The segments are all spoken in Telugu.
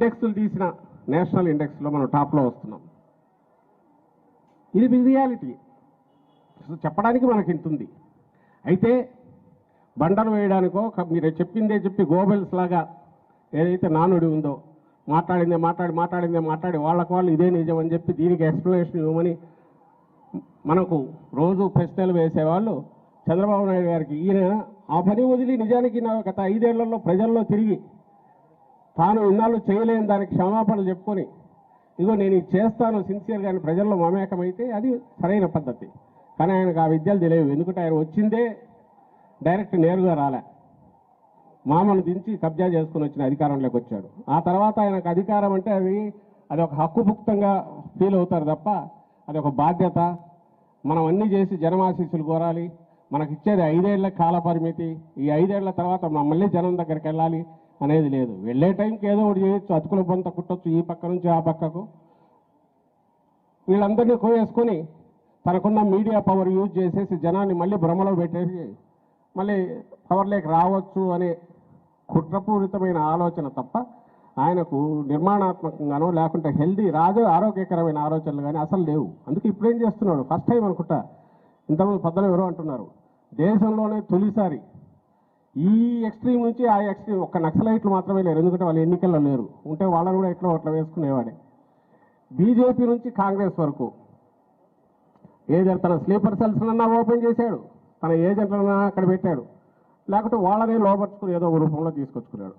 ఇండెక్స్లు తీసిన నేషనల్ ఇండెక్స్లో మనం టాప్లో వస్తున్నాం. ఇది రియాలిటీ. చెప్పడానికి మనకి ఇంత ఉంది. అయితే బండలు వేయడానికో మీరు చెప్పిందే చెప్పి గోబెల్స్ లాగా ఏదైతే నానుడి ఉందో మాట్లాడిందే మాట్లాడి మాట్లాడిందే మాట్లాడి వాళ్ళకు వాళ్ళు ఇదే నిజం అని చెప్పి దీనికి ఎక్స్ప్లెనేషన్ ఇవ్వమని మనకు రోజు ప్రశ్నలు వేసేవాళ్ళు చంద్రబాబు నాయుడు గారికి. ఈయన ఆ పని వదిలి నిజానికి నా గత ఐదేళ్ళలో ప్రజల్లో తిరిగి తాను ఇన్నాళ్ళు చేయలేని దానికి క్షమాపణలు చెప్పుకొని ఇదిగో నేను ఇది చేస్తాను సిన్సియర్గా అని ప్రజల్లో మమేకమైతే అది సరైన పద్ధతి. కానీ ఆయనకు ఆ విద్యలు తెలియవు. ఎందుకంటే ఆయన వచ్చిందే డైరెక్ట్ నేరుగా రాలే. మామను దించి కబ్జా చేసుకుని వచ్చిన అధికారంలోకి వచ్చాడు. ఆ తర్వాత ఆయనకు అధికారం అంటే అది అది ఒక హక్కుభుక్తంగా ఫీల్ అవుతారు తప్ప అది ఒక బాధ్యత. మనం అన్నీ చేసి జనమాశీస్సులు కోరాలి. మనకి ఇచ్చేది ఐదేళ్ళ కాల పరిమితి ఈ ఐదేళ్ళ తర్వాత మనం మళ్ళీ జనం దగ్గరికి వెళ్ళాలి. అనేది లేదు. వెళ్ళే టైంకి ఏదో ఒకటి చేయొచ్చు. అతుకుల బొంత కుట్టొచ్చు ఈ పక్క నుంచి ఆ పక్కకు. వీళ్ళందరినీ కోయేసుకొని తనకున్న మీడియా పవర్ యూజ్ చేసేసి జనాన్ని మళ్ళీ భ్రమలో పెట్టేసి మళ్ళీ పవర్లోకి రావచ్చు అనే కుట్రపూరితమైన ఆలోచన తప్ప ఆయనకు నిర్మాణాత్మకంగానో లేకుంటే హెల్దీ రాజు ఆరోగ్యకరమైన ఆలోచనలు కానీ అసలు లేవు. అందుకే ఇప్పుడేం చేస్తున్నాడు? ఫస్ట్ టైం అనుకుంటా. ఇంతమంది పెద్దలు ఎవరో అంటున్నారు. దేశంలోనే తొలిసారి ఈ ఎక్స్ట్రీమ్ నుంచి ఆ ఎక్స్ట్రీమ్ ఒక్క నక్సలైట్లు మాత్రమే లేరు. ఎందుకంటే వాళ్ళు ఎన్నికల్లో లేరు. ఉంటే వాళ్ళని కూడా ఎట్లా అట్లా వేసుకునేవాడే. బీజేపీ నుంచి కాంగ్రెస్ వరకు ఏదైనా తన స్లీపర్ సెల్స్లన్నా ఓపెన్ చేశాడు. తన ఏజెంట్లన్నా అక్కడ పెట్టాడు. లేకపోతే వాళ్ళనే లోపరుచుకుని ఏదో ఒక రూపంలో తీసుకొచ్చుకున్నాడు.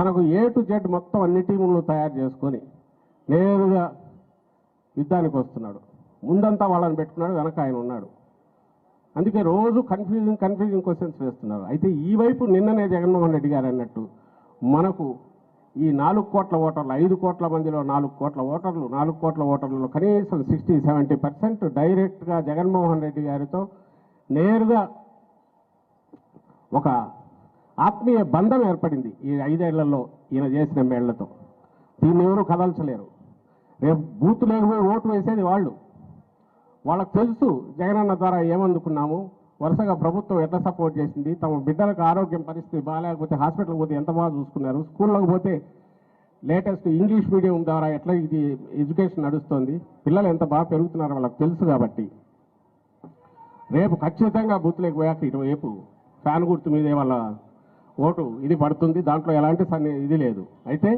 తనకు ఏ టు జెడ్ మొత్తం అన్ని టీములను తయారు చేసుకొని నేరుగా యుద్ధానికి వస్తున్నాడు. ముందంతా వాళ్ళని పెట్టుకున్నాడు వెనక ఆయన ఉన్నాడు. అందుకే రోజు కన్ఫ్యూజింగ్ కన్ఫ్యూజింగ్ క్వశ్చన్స్ వేస్తున్నారు. అయితే ఈ వైపు నిన్ననే జగన్మోహన్ రెడ్డి గారు అన్నట్టు మనకు ఈ నాలుగు కోట్ల ఓటర్లు ఐదు కోట్ల మందిలో నాలుగు కోట్ల ఓటర్లు నాలుగు కోట్ల ఓటర్లలో కనీసం సిక్స్టీ సెవెంటీ పర్సెంట్ డైరెక్ట్గా జగన్మోహన్ రెడ్డి గారితో నేరుగా ఒక ఆత్మీయ బంధం ఏర్పడింది ఈ ఐదేళ్ళలో ఈయన చేసిన మేళ్ళతో. దీన్ని ఎవరు కదల్చలేరు. రేపు బూత్ లేకపోయి ఓటు వేసేది వాళ్ళు. వాళ్ళకు తెలుసు జగనన్న ద్వారా ఏమందుకున్నాము. వరుసగా ప్రభుత్వం ఎట్లా సపోర్ట్ చేసింది. తమ బిడ్డలకు ఆరోగ్యం పరిస్థితి బాగాలేకపోతే హాస్పిటల్కి పోతే ఎంత బాగా చూసుకున్నారు. స్కూల్లోకి పోతే లేటెస్ట్ ఇంగ్లీష్ మీడియం ద్వారా ఎట్లా ఇది ఎడ్యుకేషన్ నడుస్తుంది. పిల్లలు ఎంత బాగా పెరుగుతున్నారో వాళ్ళకి తెలుసు కాబట్టి. రేపు ఖచ్చితంగా బూత్లోకి పోయాక ఇటువైపు ఫ్యాన్ గుర్తు మీదే వాళ్ళ ఓటు ఇది పడుతుంది. దాంట్లో ఎలాంటి సన్ని ఇది లేదు. అయితే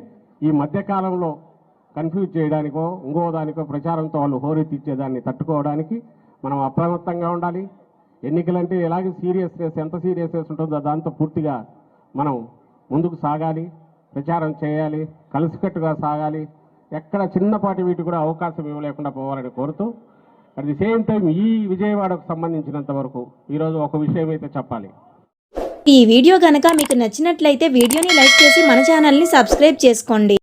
ఈ మధ్యకాలంలో కన్ఫ్యూజ్ చేయడానికో ఇంకో దానికో ప్రచారంతో వాళ్ళు హోరెత్తిచ్చేదాన్ని తట్టుకోవడానికి మనం అప్రమత్తంగా ఉండాలి. ఎన్నికలంటే ఎలాగే సీరియస్నెస్ ఎంత సీరియస్నెస్ ఉంటుందో దాంతో పూర్తిగా మనం ముందుకు సాగాలి ప్రచారం చేయాలి కలిసికట్టుగా సాగాలి. ఎక్కడ చిన్నపాటి వీటి కూడా అవకాశం ఇవ్వలేకుండా పోవాలని కోరుతూ అట్ ది సేమ్ టైం ఈ విజయవాడకు సంబంధించినంత వరకు ఈరోజు ఒక విషయం అయితే చెప్పాలి. ఈ వీడియో కనుక మీకు నచ్చినట్లయితే వీడియోని లైక్ చేసి మన ఛానల్ని సబ్స్క్రైబ్ చేసుకోండి.